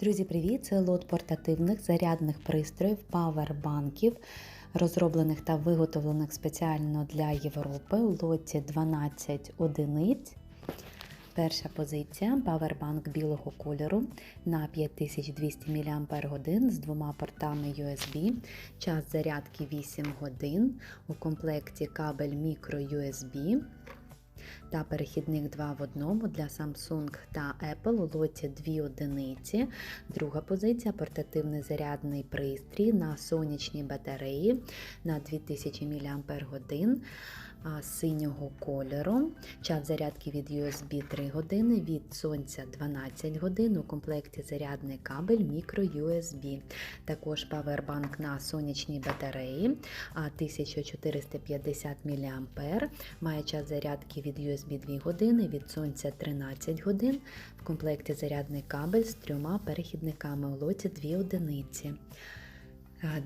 Друзі, привіт! Це лот портативних зарядних пристроїв павербанків, розроблених та виготовлених спеціально для Європи у лоті 12 одиниць. Перша позиція павербанк білого кольору на 5200 мАч з двома портами USB. Час зарядки 8 годин. У комплекті кабель micro USB та перехідник 2 в одному для Samsung та Apple у лоті 2 одиниці. Друга позиція портативний зарядний пристрій на сонячній батареї на 2000 мАч синього кольору. Час зарядки від USB 3 години, від сонця 12 годин. У комплекті зарядний кабель micro USB. Також павербанк на сонячній батареї 1450 мА. Має час зарядки від USB 2 години, від сонця 13 годин. В комплекті зарядний кабель з трьома перехідниками у лоті 2 одиниці.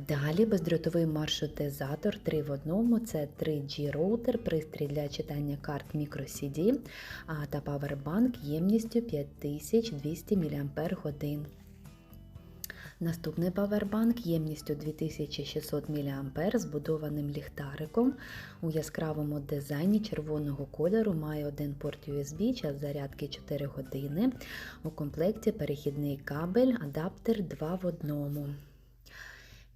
Далі бездротовий маршрутизатор 3 в одному, це 3G роутер, пристрій для читання карт microCD та павербанк ємністю 5200 мАч. Наступний павербанк ємністю 2600 мА збудованим ліхтариком у яскравому дизайні червоного кольору має один порт USB, час зарядки 4 години. У комплекті перехідний кабель, адаптер 2 в одному.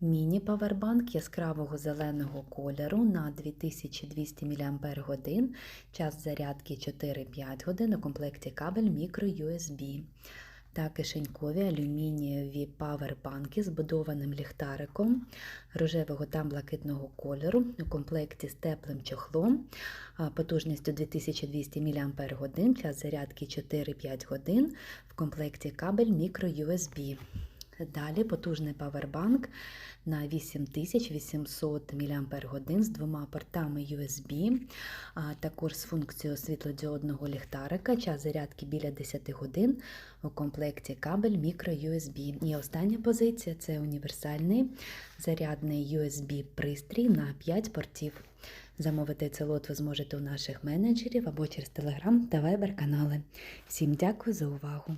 Міні-павербанк яскравого зеленого кольору на 2200 мАч, час зарядки 4-5 годин, у комплекті кабель micro-USB та кишенькові алюмінієві павербанки з будованим ліхтариком рожевого та блакитного кольору у комплекті з теплим чохлом, потужністю 2200 мАч, час зарядки 4-5 годин, в комплекті кабель micro-USB. Далі потужний павербанк на 8800 мАч з двома портами USB, також з функцією світлодіодного ліхтарика, час зарядки біля 10 годин у комплекті кабель micro-USB. І остання позиція це універсальний зарядний USB-пристрій на 5 портів. Замовити цей лот ви зможете у наших менеджерів або через Telegram та Viber канали. Всім дякую за увагу!